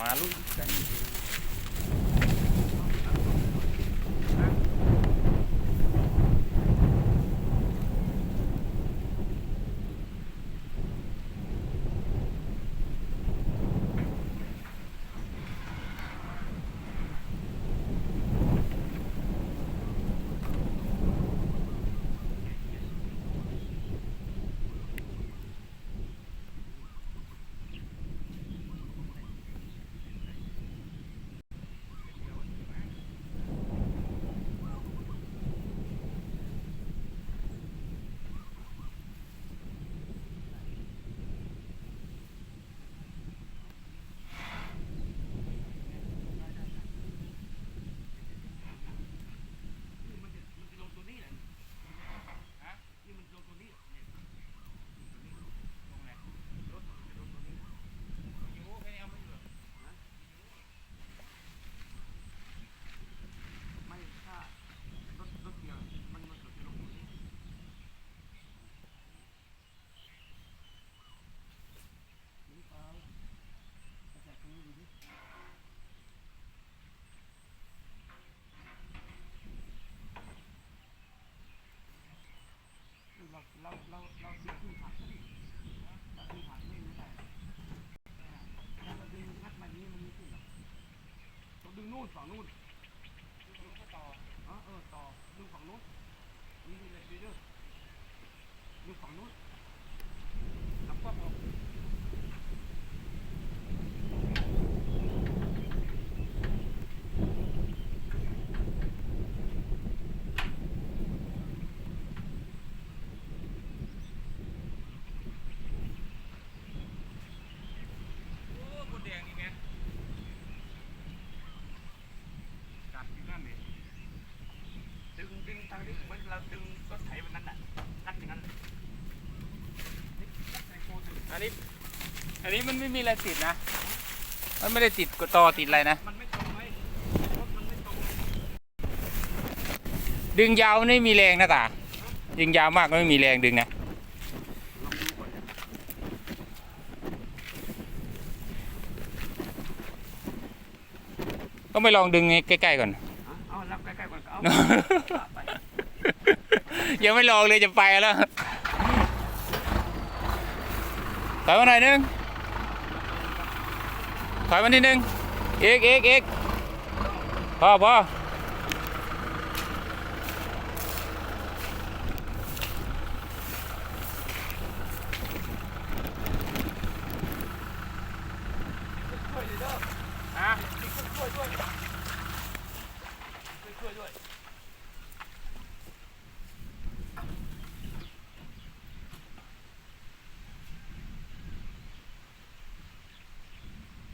ม เราเราเราเราซื้อขึ้นผักเราซื้อผักไม่รู้ได้ถ้าเราดึงงัดมานี้มันมีขึ้นหรอกต้องดึงนู่นฝั่งนู่นดึงต่ออ๋อเออต่อดึงฝั่งนู้นนี่นี่เลยเด้อดึงฝั่งนู้นทำป้อมออก โอ้บนแดงนี่ไงกัดอยู่นั่นนี่ดึงดึง ทางนี้เหมือนเราดึงรถไถวันนั้นน่ะกัดอย่างนั้นเลยนี่กัดในโคนเลยอันนี้ อันนี้มันไม่มีอะไรติดนะ มันไม่ได้ติดกดต่อติดอะไรนะ มันไม่ตรงไหมรถมันไม่ตรงดึงยาวไม่มีแรงนะตาดึงยาวมากก็ไม่มีแรงดึงนะลองดูก่อนนะ ก็ไม่ลองดึงใกล้ๆก่อน เอาเอารับใกล้ๆก่อนก็เอาไป ยังไม่ลองเลยจะไปแล้วถอยมาหน่อยนึงถอยมานิดนึงเอกเอกเอกพอพอ ช่วยเลยเด้อ อะ ช่วยด้วยช่วยด้วย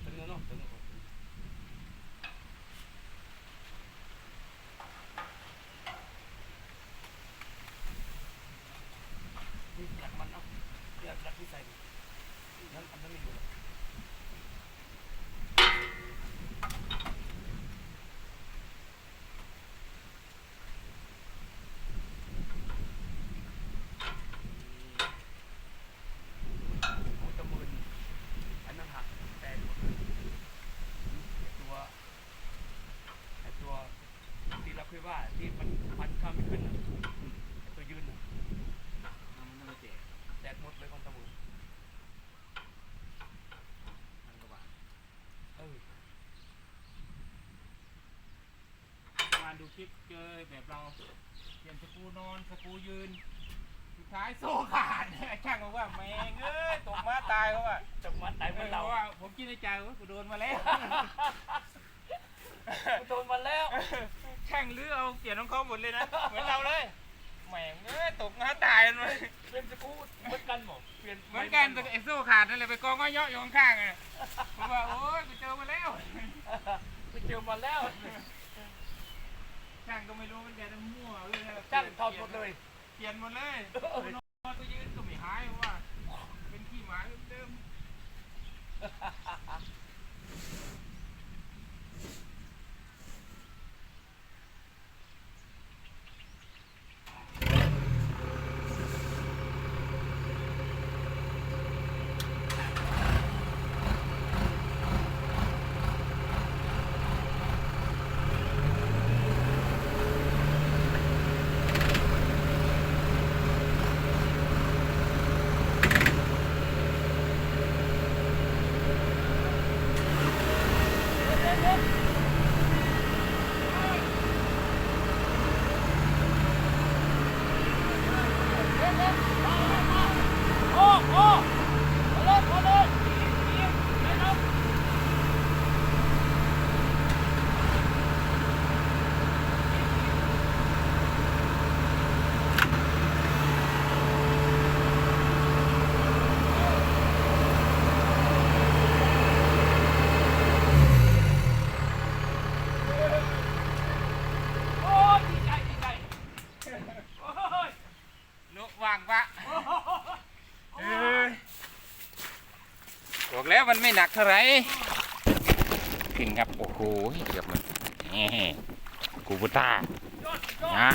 ตึงแล้วเนาะตึงแล้วนี่กัดมันเอาเดี๋ยวกัดที่ใส่นั่นอันนั้นไม่อยู่หรอก เอาตะมืนอันนั้นหักแต่หมดเลยไอ้ตัวไอ้ตัวที่เราเคย ว่าที่มันพันข้ามไม่ขึ้นน่ะไอ้ตัวยืนน่ะมันไม่แตกแตกหมดเลยคอนตะมืนพันกว่าบาทเออมาดูคลิปเจอแบบเราเปลี่ยนสกรูนอนสกรูยืนสุดท้ายโซ่ขาด ช่างบอกว่าแม่งเอ้ยตกมาตายเขาว่าจังหวัดไหนเหมือนเราว่าผมคิดในใจว่ากูโดนมาแล้ว กูโดนมาแล้ว ช่างลื้อเอาเกียรติของเขาหมดเลยนะ เหมือนเราเลยแหม่งเอ้ยตกมาตายกันเลยเป็นสกูตเหมือนกันหมดเปลี่ยนเหมือนกันแต่ไอ้โซ่ขาดนั่นแหละไปกองก็เยอะอยู่ข้างๆอะผมว่าโอ้ยกูเจอมาแล้วไปเจอมาแล้วช่างก็ไม่รู้มันจะมั่วเลยนะช่างถอดหมดเลย เปลี่ยนหมดเลยนอนก็ยืนก็ไม่หายเพราะว่า เป็นขี้หมาเดิม แล้วมันไม่หนักเท่าไหร่ขึ้นครับ โอ้โหเกือบมันกูบุต้านะ